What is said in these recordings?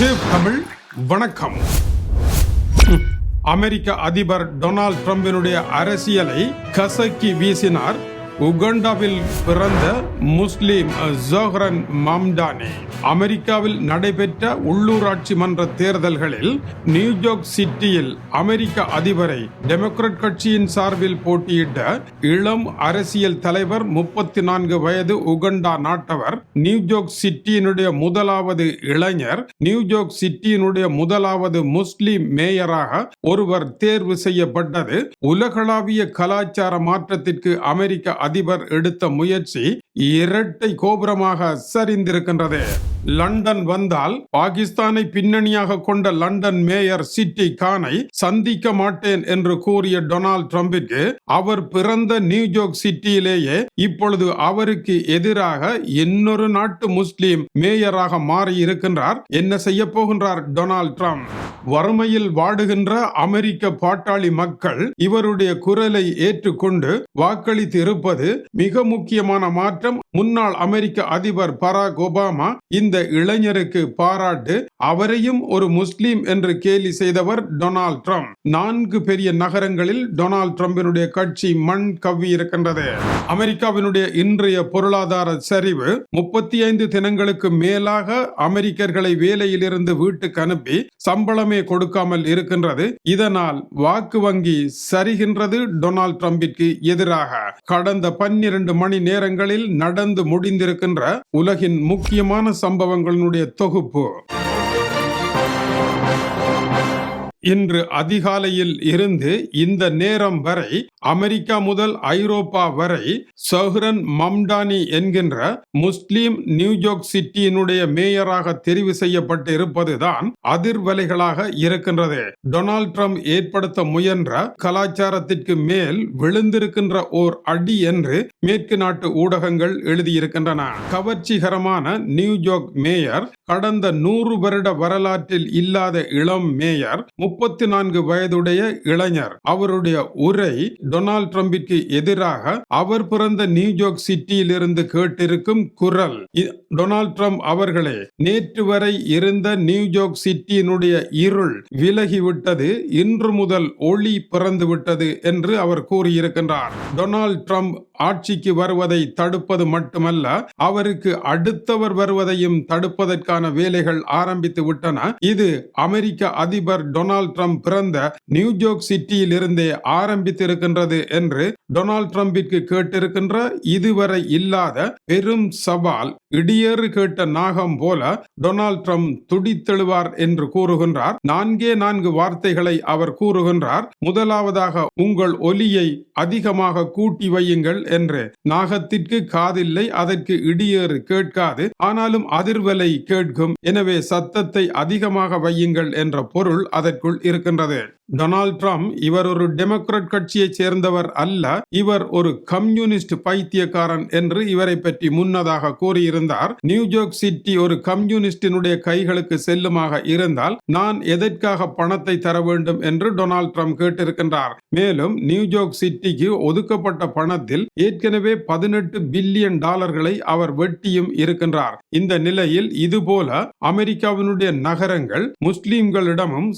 தமிழ் வணக்கம். அமெரிக்க அதிபர் டொனால்ட் ட்ரம்பினுடைய அரசியலை கசக்கி வீசினார் உகண்டாவில் பிறந்த முஸ்லிம் ஜோஹரன் மாம்டானே அமெரிக்காவில் நடைபெற்ற உள்ளூராட்சி மன்ற தேர்தல்களில் நியூயார்க் சிட்டியில் அமெரிக்க அதிபரை டெமோக்ராட் கட்சியின் சார்பில் போட்டியிட்ட இளம் அரசியல் தலைவர் முப்பத்தி நான்கு வயது உகண்டா நாட்டவர் நியூயார்க் சிட்டியினுடைய முதலாவது இளைஞர் நியூயார்க் சிட்டியினுடைய முதலாவது முஸ்லிம் மேயராக ஒருவர் தேர்வு செய்யப்பட்டது. உலகளாவிய கலாச்சார மாற்றத்திற்கு அமெரிக்க அதிபர் எடுத்த முயற்சி இரட்டை கோபுரமாக சரிந்திருக்கின்றது. லண்டன் வந்தால் பாகிஸ்தானை பின்னணியாக கொண்ட லண்டன் மேயர் சிட்டி கானை சந்திக்க மாட்டேன் என்று கூறிய டொனால்ட் ட்ரம்பிற்கு அவர் பிறந்த நியூயார்க் சிட்டியிலேயே இப்பொழுது அவருக்கு எதிராக இன்னொரு நாட்டு முஸ்லிம் மேயராக மாறி இருக்கின்றார் என்ன செய்ய போகின்றார் டொனால்ட் ட்ரம்ப்? வறுமையில் வாடுகின்ற அமெரிக்க பாட்டாளி மக்கள் இவருடைய குரலை ஏற்றுக்கொண்டு வாக்களித்து இருப்பது மிக முக்கியமான மாற்றம். முன்னாள் அமெரிக்க அதிபர் பராக் ஒபாமா இந்த இளைஞருக்கு பாராட்டு அவரையும் ஒரு முஸ்லீம் என்று கேலி செய்தவர் டொனால்ட் ட்ரம்ப். நான்கு பெரிய நகரங்களில் டொனால்ட் ட்ரம்பினுடைய கட்சி மண் கவ்வி இருக்கின்றது. அமெரிக்காவினுடைய இன்றைய பொருளாதார சரிவு முப்பத்தி ஐந்து தினங்களுக்கு மேலாக அமெரிக்கர்களை வேலையிலிருந்து வீட்டுக்கு அனுப்பி சம்பளமே கொடுக்காமல் இருக்கின்றது. இதனால் வாக்கு வங்கி சரிகின்றது டொனால்ட் ட்ரம்பிற்கு எதிராக. கடந்த பன்னிரண்டு மணி நேரங்களில் நடந்து முடிந்திருக்கின்ற உலகின் முக்கியமான சம்பவங்களினுடைய தொகுப்பு. இன்று அதிகாலையில் இருந்து இந்த நேரம் வரை அமெரிக்கா முதல் ஐரோப்பா வரை சஹ்ரன் மம்டானி என்கின்ற முஸ்லீம் நியூயார்க் சிட்டியினுடைய மேயராக தெரிவு செய்யப்பட்டு இருப்பதுதான் அதிர்வலைகளாக இருக்கின்றது. டொனால்ட் ட்ரம்ப் ஏற்படுத்த முயன்ற கலாச்சாரத்திற்கு மேல் விழுந்திருக்கின்ற ஓர் அடி என்று மேற்கு நாட்டு ஊடகங்கள் எழுதியிருக்கின்றன. கவர்ச்சிகரமான நியூயார்க் மேயர் கடந்த நூறு வருட வரலாற்றில் இல்லாத இளம் மேயர் முப்பத்தி நான்கு வயதுடைய இளைஞர். அவருடைய உரை டொனால்ட் ட்ரம்பிற்கு எதிராக அவர் பிறந்த நியூயார்க் சிட்டியில் இருந்து கேட்டிருக்கும் குரல். டொனால்ட் ட்ரம்ப் அவர்களே நேற்று வரை இருந்த நியூயார்க் சிட்டியினுடைய இருள் விலகிவிட்டது இன்று முதல் ஒளி பிறந்து விட்டது என்று அவர் கூறியிருக்கின்றார். டொனால்ட் ட்ரம்ப் ஆட்சிக்கு வருவதை தடுப்பது மட்டுமல்ல அவருக்கு அடுத்தவர் வருவதையும் தடுப்பதற்கான வேலைகள் ஆரம்பித்து விட்டன. இது அமெரிக்க அதிபர் டொனால்ட் ட்ரம்ப் பிறந்த நியூயார்க் சிட்டியில் இருந்தே ஆரம்பித்திருக்கின்றது என்று டொனால்ட் ட்ரம்பிற்கு கேட்டிருக்கின்ற இதுவரை இல்லாத பெரும் சவால் இடியேறு கேட்ட நாகம் போல டொனால்ட் ட்ரம்ப் துடித்தெழுவார் என்று கூறுகின்றார். நான்கே நான்கு வார்த்தைகளை அவர் கூறுகின்றார். முதலாவதாக உங்கள் ஒலியை அதிகமாக கூட்டி வையுங்கள் என்று. நாகத்திற்கு காதில்லை அதற்கு இடியேறு கேட்காது. ஆனாலும் அதிர்வலை கேட்கும். எனவே சத்தத்தை அதிகமாக வையுங்கள் என்ற பொருள் அதற்குள் இருக்கின்றது. டொனால்ட் ட்ரம்ப் இவர் ஒரு டெமோக்ராட் கட்சியைச் சேர்ந்தவர் அல்ல இவர் ஒரு கம்யூனிஸ்ட் பைத்தியக்காரன் என்று இவரை பற்றி முன்னதாக கூறியிருந்தார். நியூயார்க் சிட்டி ஒரு கம்யூனிஸ்டினுடைய கைகளுக்கு செல்லுமாக இருந்தால் நான் எதற்காக பணத்தை தர வேண்டும் என்று டொனால்ட் ட்ரம்ப் கேட்டிருக்கின்றார். மேலும் நியூயார்க் சிட்டிக்கு ஒதுக்கப்பட்ட பணத்தில் ஏற்கனவே பதினெட்டு பில்லியன் டாலர்களை அவர் வெட்டியும் இருக்கின்றார். இந்த நிலையில் இதுபோல அமெரிக்காவினுடைய நகரங்கள் முஸ்லிம்களிடமும்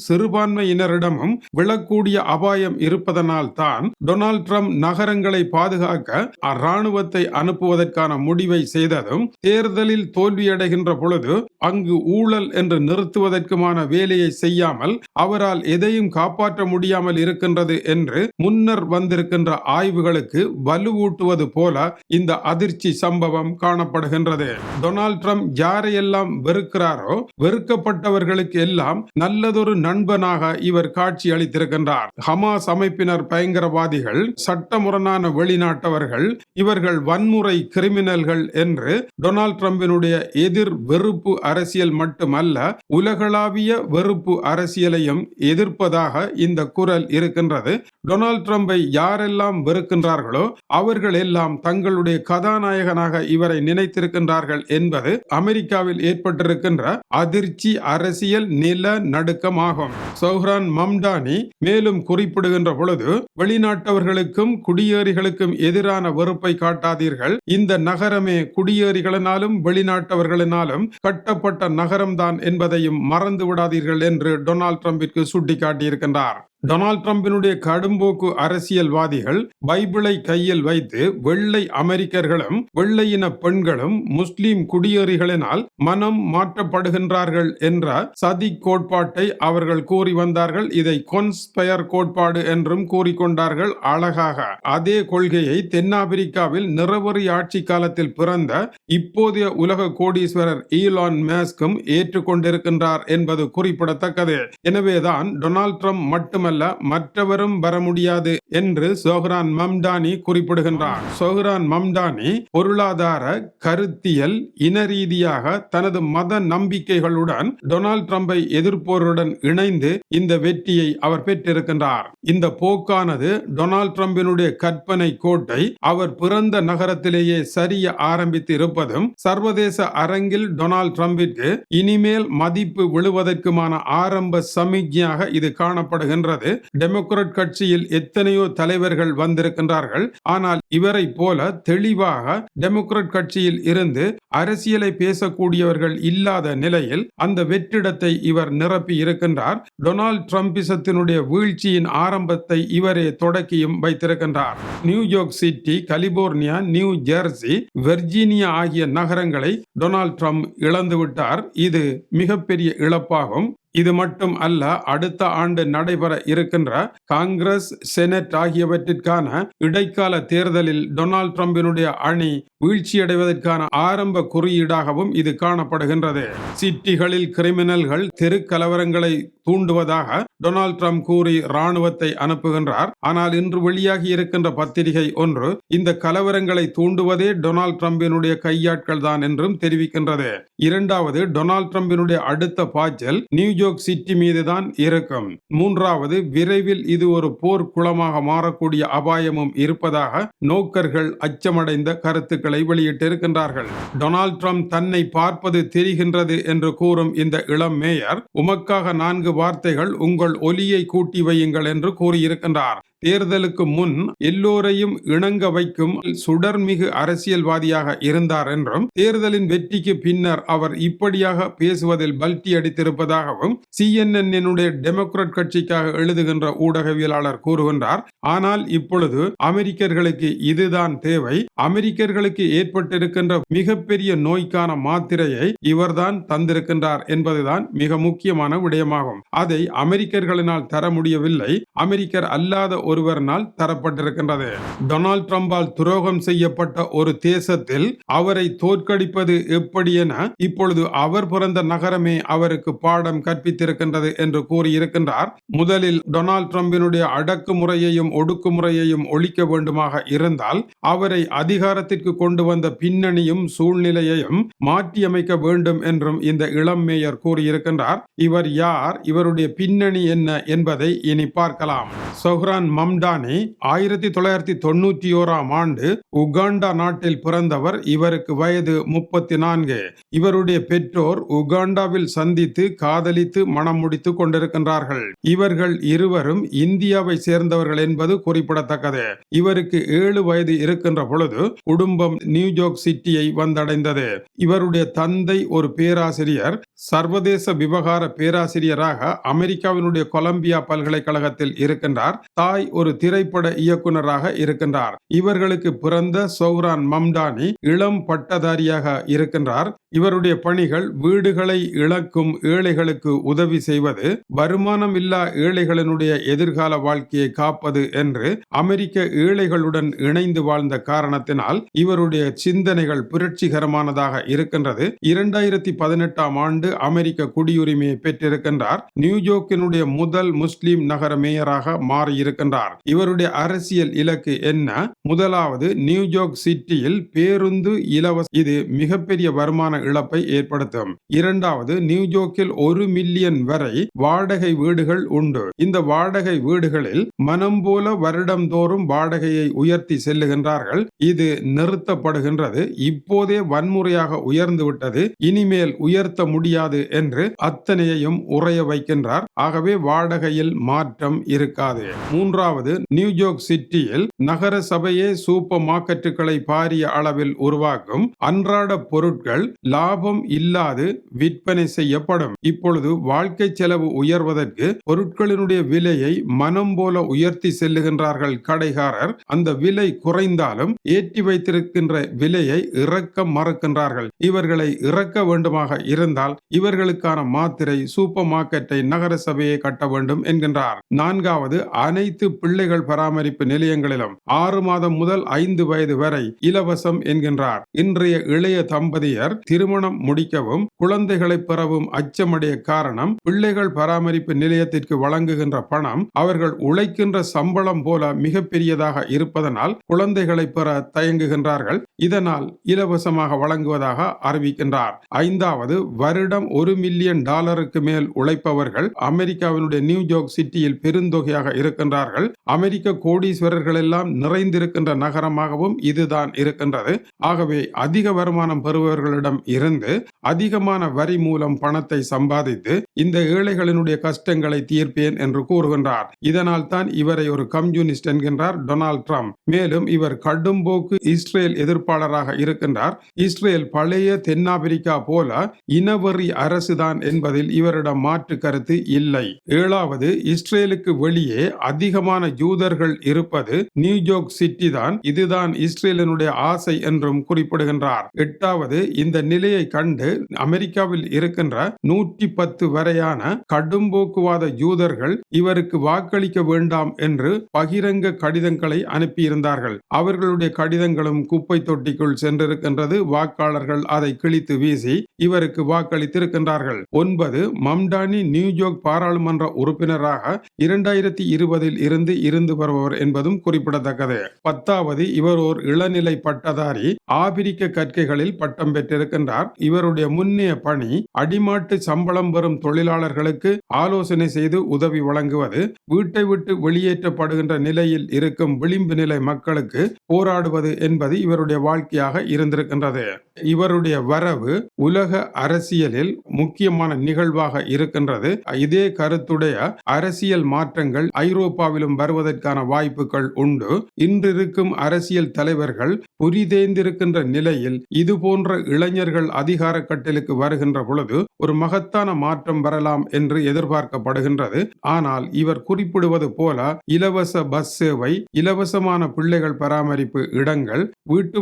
சிறுபான்மையினரிடமும் விழக்கூடிய அபாயம் இருப்பதனால் தான் டொனால்ட் ட்ரம்ப் நகரங்களை பாதுகாக்க இராணுவத்தை அனுப்புவதற்கான முடிவை செய்ததும் தேர்தலில் தோல்வியடைகின்ற பொழுது அங்கு ஊழல் என்று நிறுத்துவதற்குமான வேலையை செய்யாமல் அவரால் எதையும் காப்பாற்ற முடியாமல் இருக்கின்றது என்று முன்னர் வந்திருக்கின்ற ஆய்வுகளுக்கு வலுவூட்டுவது போல இந்த அதிர்ச்சி சம்பவம் காணப்படுகின்றது. டொனால்ட் ட்ரம்ப் யாரையெல்லாம் வெறுக்கிறாரோ வெறுக்கப்பட்டவர்களுக்கு எல்லாம் நல்லதொரு நண்பனாக இவர் காட்சி அளித்திருக்கின்றார். ஹமாஸ் அமைப்பினர் பயங்கரவாதிகள் சட்டமுரணான வெளிநாட்டவர்கள் இவர்கள் வன்முறை கிரிமினல்கள் என்று டொனால்ட் ட்ரம்பினுடைய எதிர் வெறுப்பு அரசியல் மட்டுமல்ல உலகளாவிய வெறுப்பு அரசியலையும் எதிர்ப்பதாக இந்த குரல் இருக்கின்றது. டொனால்ட் ட்ரம்பை யாரெல்லாம் வெறுக்கின்றார்களோ அவர்கள் எல்லாம் தங்களுடைய கதாநாயகனாக இவரை நினைத்திருக்கின்றார்கள் என்பது அமெரிக்காவில் ஏற்பட்டிருக்கின்ற அதிர்ச்சி அரசியல் நில நடுக்கமாகும் சௌஹ்ரான் மம்டானி மேலும் குறிப்பிடுகின்ற பொழுது வெளிநாட்டவர்களுக்கும் குடியேறிகளுக்கும் எதிரான வெறுப்பை காட்டாதீர்கள். இந்த நகரமே குடியேறிகளினாலும் வெளிநாட்டவர்களினாலும் கட்டப்பட்ட நகரம்தான் என்பதையும் மறந்து விடாதீர்கள் என்று டொனால்ட் ட்ரம்பிற்கு சுட்டிக்காட்டியிருக்கின்றார். டொனால்ட் ட்ரம்பினுடைய கடும்போக்கு அரசியல்வாதிகள் பைபிளை கையில் வைத்து வெள்ளை அமெரிக்கர்களும் வெள்ளையின பெண்களும் முஸ்லிம் குடியேறிகளினால் மனம் மாற்றப்படுகின்றார்கள் என்ற சதி கோட்பாட்டை அவர்கள் கூறி வந்தார்கள். இதை கொன்ஸ்பயர் கோட்பாடு என்றும் கூறிக்கொண்டார்கள். அழகாக அதே கொள்கையை தென்னாப்பிரிக்காவில் நிறவரி ஆட்சி காலத்தில் பிறந்த இப்போதைய உலக கோடீஸ்வரர் ஈலான் மேஸ்கும் ஏற்றுக்கொண்டிருக்கின்றார் என்பது குறிப்பிடத்தக்கது. எனவேதான் டொனால்ட் ட்ரம்ப் மட்டுமல்ல மற்றவரும் வர முடியாது என்று சோஹ்ரான் மம்டானி குறிப்பிடுகின்றார் சோஹ்ரான் மம்டானி பொருளாதார கருத்தியல் இன ரீதியாக தனது மத நம்பிக்கைகளுடன் டொனால்ட் ட்ரம்பை எதிர்ப்போருடன் இணைந்து இந்த வெற்றியை அவர் பெற்றிருக்கின்றார். இந்த போக்கானது டொனால்ட் ட்ரம்பினுடைய கற்பனை கோட்டை அவர் பிறந்த நகரத்திலேயே சரிய ஆரம்பித்து இருப்பதும் சர்வதேச அரங்கில் டொனால்ட் ட்ரம்பிற்கு இனிமேல் மதிப்பு விழுவதற்குமான ஆரம்ப சமிக்ஞையாக இது காணப்படுகின்றது. டெமோக்ராட் கட்சியில் எத்தனையோ தலைவர்கள் வந்திருக்கின்றார்கள். ஆனால் இவரை போல தெளிவாக டெமோக்ராட் கட்சியில் இருந்து அரசியலை பேசக்கூடியவர்கள் இல்லாத நிலையில் அந்த வெற்றிடத்தை இவர் நிரப்பி இருக்கின்றார். டொனால்ட் ட்ரம்பிசத்தினுடைய வீழ்ச்சியின் ஆரம்பத்தை இவரே தொடக்கியும் வைத்திருக்கின்றார். New York city California New Jersey Virginia ஆகிய நகரங்களை டொனால்ட் ட்ரம்ப் இழந்துவிட்டார். இது மிகப்பெரிய இழப்பாகும். இது மட்டும் அல்ல அடுத்த ஆண்டு நடைபெற இருக்கின்ற காங்கிரஸ் செனட் ஆகியவற்றிற்கான இடைக்கால தேர்தலில் டொனால்ட் ட்ரம்பினுடைய அணி வீழ்ச்சியடைவதற்கான ஆரம்ப குறியீடாகவும் இது காணப்படுகின்றது. சிட்டிகளில் கிரிமினல்கள் தெரு கலவரங்களை தூண்டுவதாக டொனால்ட் ட்ரம்ப் கூறி ராணுவத்தை அனுப்புகின்றார். ஆனால் இன்று வெளியாகி இருக்கின்ற பத்திரிகை ஒன்று இந்த கலவரங்களை தூண்டுவதே டொனால்ட் ட்ரம்பினுடைய கையாட்கள் தான் என்றும் தெரிவிக்கின்றது. இரண்டாவது டொனால்ட் ட்ரம்பினுடைய அடுத்த பாய்ச்சல் நியூ உத்யோக் சிட்டி மீதுதான் இருக்கும். மூன்றாவது விரைவில் இது ஒரு போர்க்குளமாக மாறக்கூடிய அபாயமும் இருப்பதாக நோக்கர்கள் அச்சமடைந்த கருத்துக்களை வெளியிட்டிருக்கின்றார்கள். டொனால்ட் ட்ரம்ப் தன்னை பார்ப்பது தெரிகின்றது என்று கூறும் இந்த இளம் மேயர் உமக்காக நான்கு வார்த்தைகள் உங்கள் ஒலியை கூட்டி வையுங்கள் என்று கூறியிருக்கின்றார். தேர்தலுக்கு முன் எல்லோரையும் இணங்க வைக்கும் சுடர்மிகு அரசியல்வாதியாக இருந்தார் என்றும் தேர்தலின் வெற்றிக்கு பின்னர் அவர் இப்படியாக பேசுவதில் பல்டி அடித்திருப்பதாகவும் சிஎன்என்னுடைய டெமோக்ராட் கட்சிக்காக எழுதுகின்ற ஊடகவியலாளர் கூறுகின்றார். ஆனால் இப்பொழுது அமெரிக்கர்களுக்கு இதுதான் தேவை. அமெரிக்கர்களுக்கு ஏற்பட்டிருக்கின்ற மிகப்பெரிய நோய்க்கான மாத்திரையை இவர்தான் தந்திருக்கின்றார் என்பதுதான் மிக முக்கியமான விடயமாகும். அதை அமெரிக்கர்களினால் தர முடியவில்லை. அமெரிக்கர் அல்லாத ஒருவரினால் தரப்பட்டிருக்கின்றது. டொனால்ட் ட்ரம்பால் துரோகம் செய்யப்பட்ட ஒரு தேசத்தில் அவரை தோற்கடிப்பது எப்படி என இப்பொழுது அவர் பிறந்த நகரமே அவருக்கு பாடம் கற்பித்திருக்கின்றது என்று கூறியிருக்கின்றார். முதலில் டொனால்ட் ட்ரம்பினுடைய அடக்குமுறையையும் ஒடுக்குமுறையையும் ஒழிக்க வேண்டுமாக இருந்தால் அவரை அதிகாரத்திற்கு கொண்டு வந்த பின்னணியும் சூழ்நிலையையும் மாற்றியமைக்க வேண்டும் என்றும் இந்த இளம் மேயர் கூறியிருக்கின்றார். இவர் யார்? இவருடைய பின்னணி என்ன என்பதை இனி பார்க்கலாம். சொஹ்ரான் மம்டானி ஆயிரத்தி தொள்ளாயிரத்தி தொண்ணூற்றி ஓராம் ஆண்டு உகாண்டா நாட்டில் பிறந்தவர் இவருக்கு வயது முப்பத்தி நான்கு இவருடைய பெற்றோர் உகாண்டாவில் சந்தித்து காதலித்து மனம் முடித்து கொண்டிருக்கின்றார்கள். இவர்கள் இருவரும் இந்தியாவை சேர்ந்தவர்கள் என்பது குறிப்பிடத்தக்கது. இவருக்கு ஏழு வயது இருக்கின்ற பொழுது குடும்பம் நியூயார்க் சிட்டியை வந்தடைந்தது. இவருடைய தந்தை ஒரு பேராசிரியர் சர்வதேச விவகார பேராசிரியராக அமெரிக்காவினுடைய கொலம்பியா பல்கலைக்கழகத்தில் இருக்கின்றார். தாய் ஒரு திரைப்பட இயக்குனராக இருக்கின்றார். இவர்களுக்கு பிறந்த சௌரான் மம்டானி இளம் பட்டதாரியாக இருக்கின்றார். இவருடைய பணிகள் வீடுகளை இழக்கும் ஏழைகளுக்கு உதவி செய்வது வருமானம் இல்லா ஏழைகளினுடைய எதிர்கால வாழ்க்கையை காப்பது என்று அமெரிக்க ஏழைகளுடன் இணைந்து வாழ்ந்த காரணத்தினால் இவருடைய சிந்தனைகள் புரட்சிகரமானதாக இருக்கின்றது. இரண்டாயிரத்தி பதினெட்டாம் ஆண்டு அமெரிக்க குடியுரிமையை பெற்றிருக்கின்றார். நியூயோர்க்கினுடைய முதல் முஸ்லிம் நகர மேயராக மாறியிருக்கின்றார். இவருடைய அரசியல் இலக்கு என்ன? முதலாவது நியூயார்க் சிட்டியில் பேருந்து இலவச இது மிகப்பெரிய வருமான இழப்பை ஏற்படுத்தும். இரண்டாவது நியூயார்க்கில் ஒரு மில்லியன் வரை வாடகை வீடுகள் உண்டு. இந்த வாடகை வீடுகளில் மனம் போல வருடம்தோறும் வாடகையை உயர்த்தி செல்லுகின்றார்கள். இது நிறுத்தப்படுகின்றது. இப்போதே வன்முறையாக உயர்ந்து விட்டது. இனிமேல் உயர்த்த முடியாது முடியாது என்று அத்தனையையும் உறைய வைக்கின்றார். ஆகவே வாடகையில் மாற்றம் இருக்காது. மூன்றாவது நியூயோர்க் சிட்டியில் நகர சபையே சூப்பர் மார்க்கெட்டுகளை பாரிய அளவில் உருவாக்கும் அன்றாட பொருட்கள் லாபம் இல்லாது விற்பனை செய்யப்படும். இப்பொழுது வாழ்க்கை செலவு உயர்வதற்கு பொருட்களினுடைய விலையை மனம் போல உயர்த்தி செல்லுகின்றார்கள் கடைகாரர் அந்த விலை குறைந்தாலும் ஏற்றி வைத்திருக்கின்ற விலையை இறக்க மறுக்கின்றார்கள். இவர்களை இறக்க வேண்டுமாக இருந்தால் இவர்களுக்கான மாத்திரை சூப்பர் மார்க்கெட்டை நகர சபையை கட்ட வேண்டும் என்கின்றார். நான்காவது அனைத்து பிள்ளைகள் பராமரிப்பு நிலையங்களிலும் ஆறு மாதம் முதல் ஐந்து வயது வரை இலவசம் என்கின்றார். இன்றைய இளைய தம்பதியர் திருமணம் முடிக்கவும் குழந்தைகளை பெறவும் அச்சமடைய காரணம் பிள்ளைகள் பராமரிப்பு நிலையத்திற்கு வழங்குகின்ற பணம் அவர்கள் உழைக்கின்ற சம்பளம் போல மிக பெரியதாக இருப்பதனால் குழந்தைகளை பெற தயங்குகின்றார்கள். இதனால் இலவசமாக வழங்குவதாக அறிவிக்கின்றார். ஐந்தாவது வருடம் ஒரு மில்லியன் டாலருக்கு மேல் உழைப்பவர்கள் அமெரிக்காவினுடைய நியூயார்க் சிட்டியில் பெருந்தொகையாக இருக்கின்றார்கள். அமெரிக்க கோடீஸ்வரர்கள் எல்லாம் நிறைந்திருக்கின்ற நகரமாகவும் இதுதான் இருக்கின்றது. ஆகவே அதிக வருமானம் பெறுபவர்களிடம் இருந்து அதிகமான வரி மூலம் பணத்தை சம்பாதித்து இந்த ஏழைகளினுடைய கஷ்டங்களை தீர்ப்பேன் என்று கூறுகின்றார். இதனால் தான் இவரை ஒரு கம்யூனிஸ்ட் என்கின்றார் டொனால்ட் ட்ரம்ப். மேலும் இவர் கடும்போக்கு இஸ்ரேல் எதிர்ப்பாளராக இருக்கின்றார். இஸ்ரேல் பழைய தென்னாப்பிரிக்கா போல இனவெறி அரசுதான் என்பதில் இவரிடம் மாற்று கருத்து இல்லை. ஏழாவது இஸ்ரேலுக்கு வெளியே அதிகமான ஜூதர்கள் இருப்பது நியூயோர்க் சிட்டி தான் இதுதான் இஸ்ரேலினுடைய ஆசை என்றும் குறிப்பிடுகின்றார். எட்டாவது இந்த நிலையை கண்டு அமெரிக்காவில் இருக்கின்ற நூற்றி பத்து வரையான கடும்போக்குவாத ஜூதர்கள் இவருக்கு வாக்களிக்க வேண்டாம் என்று பகிரங்க கடிதங்களை அனுப்பியிருந்தார்கள். அவர்களுடைய கடிதங்களும் குப்பை தொட்டிக்குள் சென்றிருக்கின்றது வாக்காளர்கள் அதை கிழித்து வீசி இவருக்கு வாக்களித்து வைத்திருக்கின்றார்கள். ஒன்பது மம்டானி நியூயோர்க் பாராளுமன்ற உறுப்பினராக இரண்டாயிரத்தி இருபதில் இருந்து இருந்து வருபவர் என்பதும் குறிப்பிடத்தக்கது. பத்தாவது இவர் ஓர் இளநிலை பட்டதாரி ஆபிரிக்க கற்கைகளில் பட்டம் பெற்றிருக்கின்றார். இவருடைய முன்னைய பணி அடிமாட்டு சம்பளம் பெறும் தொழிலாளர்களுக்கு ஆலோசனை செய்து உதவி வழங்குவது வீட்டை விட்டு வெளியேற்றப்படுகின்ற நிலையில் இருக்கும் விளிம்பு நிலை மக்களுக்கு போராடுவது என்பது இவருடைய வாழ்க்கையாக இருந்திருக்கின்றது. இவருடைய வரவு உலக அரசியலில் முக்கியமான நிகழ்வாக இருக்கின்றது. இதே கருத்துடைய அரசியல் மாற்றங்கள் ஐரோப்பாவிலும் வருவதற்கான வாய்ப்புகள் உண்டு. இன்றிருக்கும் அரசியல் தலைவர்கள் புரிதேந்திருக்கின்ற நிலையில் இது போன்ற இளைஞர்கள் அதிகார கட்டலுக்கு வருகின்ற பொழுது ஒரு மகத்தான மாற்றம் வரலாம் என்று எதிர்பார்க்கப்படுகின்றது. ஆனால் இவர் குறிப்பிடுவது போல இலவச பஸ் சேவை இலவசமான பிள்ளைகள் பராமரிப்பு இடங்கள் வீட்டு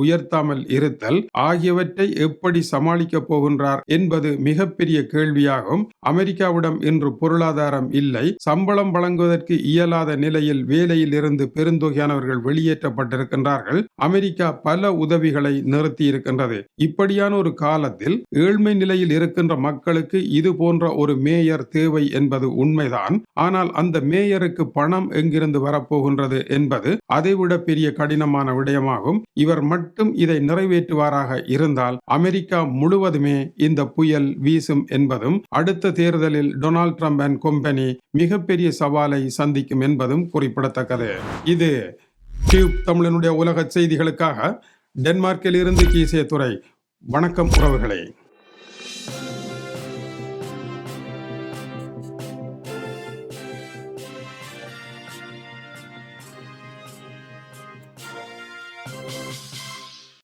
உயர்த்தாமல் இருத்தல் ஆகியவற்றை எப்படி சமாளிக்கப் போகின்றார் என்பது மிகப்பெரிய கேள்வியாகும். அமெரிக்காவிடம் இன்று பொருளாதாரம் இல்லை. சம்பளம் வழங்குவதற்கு இயலாத நிலையில் வேலையில் இருந்து பெருந்தொகையானவர்கள் வெளியேற்றப்பட்டிருக்கின்றார்கள். அமெரிக்கா பல உதவிகளை நிறுத்தியிருக்கின்றது. இப்படியான ஒரு காலத்தில் ஏழ்மை நிலையில் இருக்கின்ற மக்களுக்கு இது போன்ற ஒரு மேயர் தேவை என்பது உண்மைதான். ஆனால் அந்த மேயருக்கு பணம் எங்கிருந்து வரப்போகின்றது என்பது அதைவிட பெரிய கடினமான விடயமாகும். இவர் மட்டும் இதை நிறைவேற்றுவாராக இருந்தால் அமெரிக்கா முழுவதுமே இந்த புயல் வீசும் என்பதும் அடுத்த தேர்தலில் டொனால்ட் ட்ரம்ப் அண்ட் கம்பெனி மிகப்பெரிய சவாலை சந்திக்கும் என்பதும் குறிப்பிடத்தக்கது. இது டியூப் தமிழனுடைய உலக செய்திகளுக்காக டென்மார்க்கில் இருந்து கீசே துறை வணக்கம் உறவுகளை.